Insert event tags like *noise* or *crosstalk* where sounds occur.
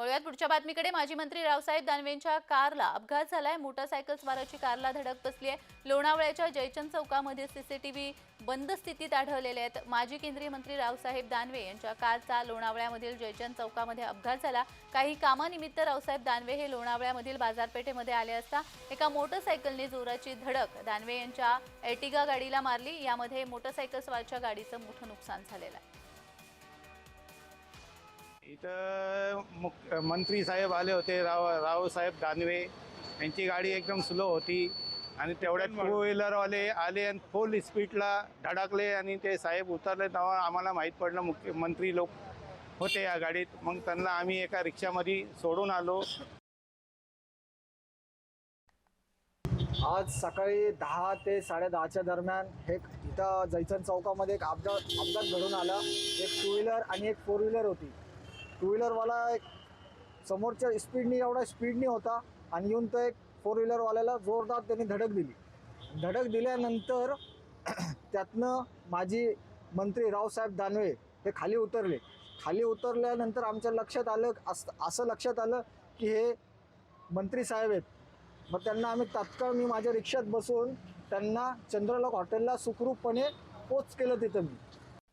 वळूयात पुढच्या बातमीकडे. माजी मंत्री रावसाहेब दानवेंच्या कारला अपघात झालाय. मोटरसायकल स्वाराची कारला धडक बसली आहे लोणावळ्याच्या जयचंद चौकामध्ये सीसीटीव्ही बंद स्थितीत आढळलेले आहेत. माजी केंद्रीय मंत्री रावसाहेब दानवे यांच्या कारचा लोणावळ्यामधील जयचंद चौकामध्ये अपघात झाला. काही कामानिमित्त रावसाहेब दानवे हे लोणावळ्यामधील बाजारपेठेमध्ये आले असता एका मोटरसायकलने जोराची धडक दानवे यांच्या एटिगा गाडीला मारली. यामध्ये मोटरसायकल स्वारच्या गाडीचं मोठं नुकसान झालेलं आहे. इथं मुख मंत्री साहेब आले होते राव रावसाहेब दानवे. यांची गाडी एकदम स्लो होती. आणि तेवढ्यात टू व्हीलरवाले आले आणि फुल स्पीडला धडकले आणि ते साहेब उतरले. तेव्हा आम्हाला माहीत पडलं मुख्यमंत्री लोक होते या गाडीत. मग त्यांना आम्ही एका रिक्षामध्ये सोडून आलो. आज सकाळी दहा ते साडेदहाच्या दरम्यान हे इथं जैसन चौकामध्ये एक अपघात अपघात घडून आला. एक टू व्हीलर आणि एक फोर व्हीलर होती. टू व्हीलरवाला एक समोरच्या स्पीडनी एवढा स्पीडनी होता आणि येऊन तो एक फोर व्हीलरवाल्याला जोरदार त्यांनी धडक दिली. धडक दिल्यानंतर *clears throat* त्यातनं माझी मंत्री रावसाहेब दानवे हे खाली उतरले. खाली उतरल्यानंतर आमच्या लक्षात आलं असं असं लक्षात आलं की हे मंत्री साहेब आहेत. मग त्यांना आम्ही तात्काळ मी माझ्या रिक्षात बसून त्यांना चंद्रलोक हॉटेलला सुखरूपपणे पोच केलं तिथं मी.